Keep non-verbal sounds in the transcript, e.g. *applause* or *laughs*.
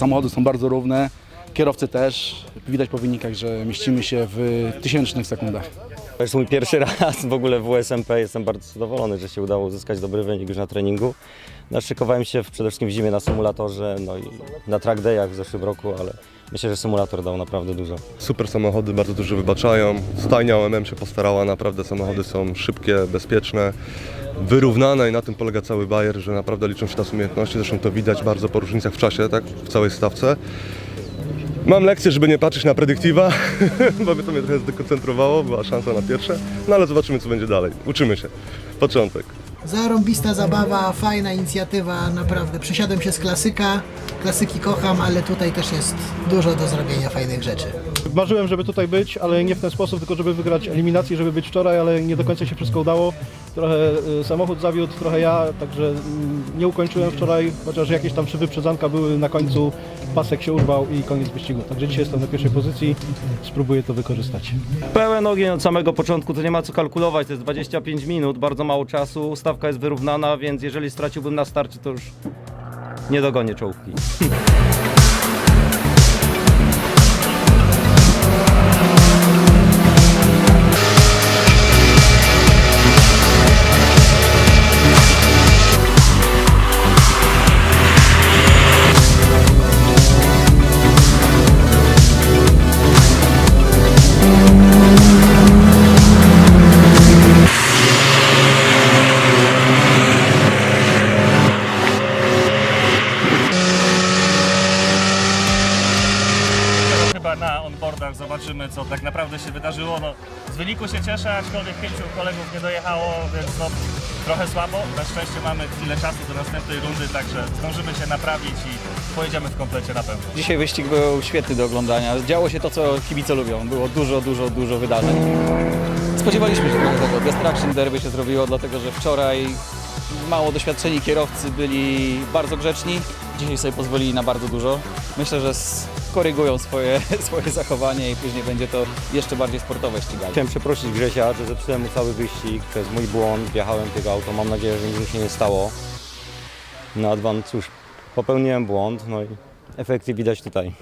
samochody są bardzo równe, kierowcy też. Widać po wynikach, że mieścimy się w tysięcznych sekundach. To jest mój pierwszy *laughs* raz w ogóle w USMP. Jestem bardzo zadowolony, że się udało uzyskać dobry wynik już na treningu. Naszykowałem się w- przede wszystkim w zimie na symulatorze, no i na track dayach w zeszłym roku, ale myślę, że symulator dał naprawdę dużo. Super samochody, bardzo dużo wybaczają. Stajnia OMM się postarała, naprawdę samochody są szybkie, bezpieczne, wyrównane i na tym polega cały bajer, że naprawdę liczą się teraz umiejętności. Zresztą to widać bardzo po różnicach w czasie, tak, w całej stawce. Mam lekcję, żeby nie patrzeć na predyktywa, *laughs* bo by to mnie trochę zdekoncentrowało, była szansa na pierwsze, no ale zobaczymy co będzie dalej. Uczymy się. Początek. Zarąbista zabawa, fajna inicjatywa, naprawdę. Przesiadłem się z klasyka, klasyki kocham, ale tutaj też jest dużo do zrobienia fajnych rzeczy. Marzyłem, żeby tutaj być, ale nie w ten sposób, tylko żeby wygrać eliminację, żeby być wczoraj, ale nie do końca się wszystko udało. Trochę y, samochód zawiódł, trochę ja, także mm, nie ukończyłem wczoraj, chociaż jakieś tam trzy wyprzedzanka były na końcu, pasek się urwał i koniec wyścigu. Także dzisiaj jestem na pierwszej pozycji, spróbuję to wykorzystać. Pełen ogień od samego początku, to nie ma co kalkulować, to jest 25 minut, bardzo mało czasu, stawka jest wyrównana, więc jeżeli straciłbym na starcie, to już nie dogonię czołówki. *laughs* zobaczymy, co tak naprawdę się wydarzyło. No, z wyniku się cieszę, aczkolwiek pięciu kolegów nie dojechało, więc no, trochę słabo. Na szczęście mamy chwilę czasu do następnej rundy, także zdążymy się naprawić i pojedziemy w komplecie na pewno. Dzisiaj wyścig był świetny do oglądania. Działo się to, co kibice lubią. Było dużo, dużo, dużo wydarzeń. Spodziewaliśmy się tego. Destruction Derby się zrobiło, dlatego że wczoraj mało doświadczeni kierowcy byli bardzo grzeczni. Dzisiaj sobie pozwolili na bardzo dużo. Myślę, że skorygują swoje, *laughs* swoje zachowanie i później będzie to jeszcze bardziej sportowe ściganie. Chciałem przeprosić Grzesia, że zepsułem mu cały wyścig, to jest mój błąd, wjechałem w jego auto, mam nadzieję, że nic mi się nie stało. No a dwa, no cóż, popełniłem błąd, no i efekty widać tutaj.